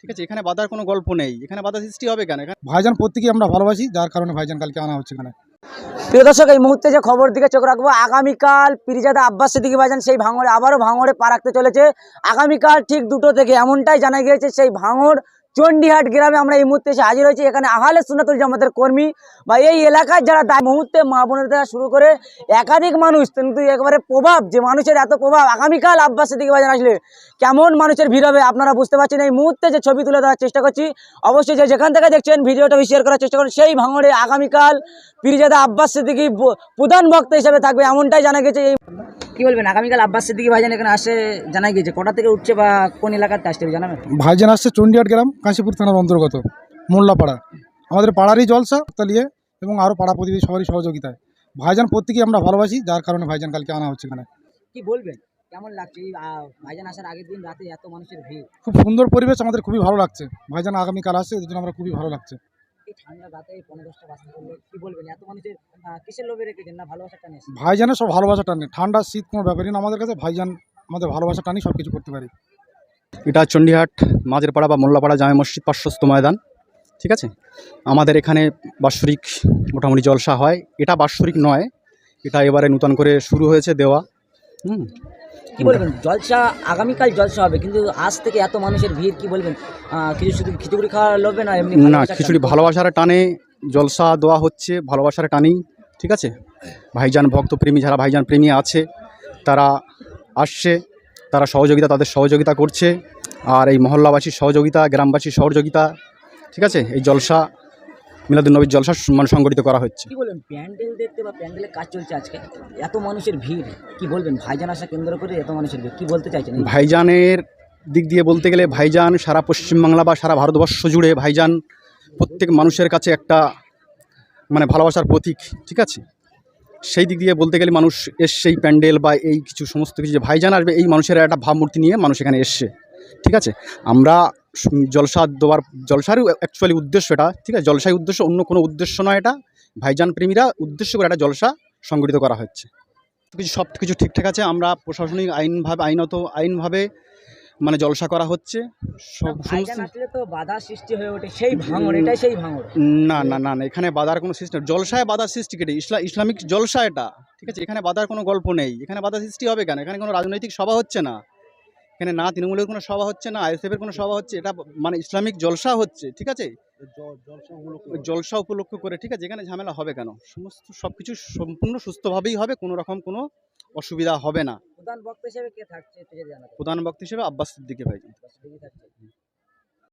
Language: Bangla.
ঠিক আছে? এখানে বাধার কোনো গল্প নেই। এখানে বাধা সৃষ্টি হবে কেন? এখানে ভাইজান প্রত্যেকেই আমরা ভালোবাসি যার কারণে ভাইজান কালকে আনা হচ্ছে এখানে। প্রিয় দর্শক এই মুহূর্তে যে খবর দিকে চোখ রাখব আগামীকাল পিরিজাদা আব্বাস সিদ্দিকি ভাইজান সেই ভাঙড়ে আবারও ভাঙড়ে পা রাখতে চলেছে। আগামীকাল ঠিক দুটো থেকে এমনটাই জানা গিয়েছে সেই ভাঙড় চণ্ডীহাট গ্রামে আমরা এই মুহূর্তে এসে হাজির হয়েছি। এখানে আহলে সুনাতুল জামাতের কর্মী বা এই এলাকার যারা মুহূর্তে মা বোনের শুরু করে একাধিক মানুষ, কিন্তু একেবারে প্রভাব, যে মানুষের এত প্রভাব, আগামীকাল আব্বাস সিদ্দিকি ভাইজান আসলে কেমন মানুষের ভিড় হবে আপনারা বুঝতে পারছেন। এই মুহূর্তে যে ছবি তুলে দেওয়ার চেষ্টা করছি, অবশ্যই যে যেখান থেকে দেখছেন, ভিডিওটা শেয়ার করার চেষ্টা করুন। সেই ভাঙড়ে আগামীকাল পিরিজাদা আব্বাস সিদ্দিকি প্রধান বক্তা হিসেবে থাকবে, এমনটাই জানা গেছে। এই কি বলবেন? আগামীকাল আব্বাস সিদ্দিকি ভাইজান এখানে আসে জানা গিয়েছে। কটা থেকে উঠছে বা কোন এলাকাতে হবে জানাবেন? ভাইজান আসছে চণ্ডীহাট গ্রাম কাশীপুর থানার অন্তর্গত মোল্লাপাড়া। আমাদের পাড়ারই জলসা তালিয়ে এবং আরও পাড়া প্রতিবেশী সবারই সহযোগিতায়। ভাইজান প্রত্যেকেই আমরা ভালোবাসি যার কারণে ভাইজান কালকে আনা হচ্ছে এখানে। কি বলবেন? কেমন লাগছে? এই ভাইজান আসার আগের দিন রাতে এত মানুষের ভিড়। খুব সুন্দর পরিবেশ আমাদের খুবই ভালো লাগছে। ভাইজান আগামীকাল আসছে এর জন্য আমরা খুবই ভালো লাগছে। এই ঠান্ডা রাতে এই পনেরো দশটা বাসে করলে? কি বলবেন? এত মানুষের কিসের লোভে রেখেছেন না ভালোবাসা টানে ভাইজানের সব ভালোবাসা টানে। ঠান্ডা শীত কোনো ব্যাপারই না আমাদের কাছে ভাইজান আমাদের ভালোবাসা টানি সব কিছু করতে পারি। এটা চণ্ডীহাট মাঝের পাড়া বা মোল্লাপাড়া জামে মসজিদ পার্শ্বস্ত ময়দান। ঠিক আছে? আমাদের এখানে বাৎসরিক মোটামুটি জলসা হয়। এটা বাৎসরিক নয়। এটা এবারে নূতন করে শুরু হয়েছে দেওয়া। হুম? কি বলবেন? জলসা আগামীকাল জলসা হবে কিন্তু আজ থেকে এত মানুষের ভিড় কি বলবেন? কিছু শুধু খিচুড়ি খাওয়া লোভে না এমনি না খিচুড়ি ভালোবাসার টানে জলসা দেওয়া হচ্ছে ভালোবাসার টানেই ঠিক আছে? ভাইজান ভক্ত প্রেমী যারা ভাইজান প্রেমী আছে তারা আসছে তারা সহযোগিতা তাদের সহযোগিতা করছে আর এই মহল্লাবাসীর সহযোগিতা গ্রামবাসীর সহযোগিতা ঠিক আছে? এই জলসা মিলাদুলনবীর জলসা মানে সংগঠিত করা হচ্ছে। কি বলবেন প্যান্ডেল দেখতে বা প্যান্ডেলের কাজ চলছে আজকে? এত মানুষের ভিড় কি বলবেন? ভাইজান আসা কেন্দ্র করে এত মানুষের ভিড় কি বলতে চাইছেন? ভাইজানের দিক দিয়ে বলতে গেলে ভাইজান সারা পশ্চিমবাংলা বা সারা ভারতবর্ষ জুড়ে ভাইজান প্রত্যেক মানুষের কাছে একটা মানে ভালোবাসার প্রতীক ঠিক আছে? সেই দিক দিয়ে বলতে গেলে মানুষ এসছে এই প্যান্ডেল বা এই কিছু সমস্ত কিছু যে ভাইজান আসবে এই মানুষের একটা ভাবমূর্তি নিয়ে মানুষ এখানে এসছে ঠিক আছে? আমরা জলসা দেওয়ার জলসারই অ্যাকচুয়ালি উদ্দেশ্য এটা ঠিক আছে? জলসাই উদ্দেশ্য অন্য কোনো উদ্দেশ্য নয় এটা। ভাইজান প্রেমীরা উদ্দেশ্য করে একটা জলসা সংগঠিত করা হচ্ছে। কিছু সব কিছু ঠিকঠাক আছে আমরা প্রশাসনিক আইনভাবে আইনত আইনভাবে মানে জলসা করা হচ্ছে। সব সমস্ত ভাইজান আসলে তো বাধা সৃষ্টি হয়ে ওঠে সেই ভাঙর এটাই সেই ভাঙর না না না না এখানে বাধার কোনো সিস্টেম জলসায় বাধার সৃষ্টি কেটে ইসলা ইসলামিক জলসা এটা। ঠিক আছে? এখানে বাধার কোনো গল্প নেই। এখানে বাধা সৃষ্টি হবে কেন? এখানে কোনো রাজনৈতিক সভা হচ্ছে না। এখানে না তৃণমূলের কোনো সভা হচ্ছে না আইএসএফের কোনো সভা হচ্ছে এটা মানে ইসলামিক জলসা হচ্ছে ঠিক আছে? জলসা উপলক্ষ করে ঠিক আছে? এখানে ঝামেলা হবে কেন? সমস্ত সবকিছু সম্পূর্ণ সুস্থভাবেই হবে কোনো রকম কোনো অসুবিধা হবে না। প্রধান বক্তা হিসেবে কে থাকছে প্রধান বক্তা হিসেবে আব্বাস সিদ্দিকে ভাই।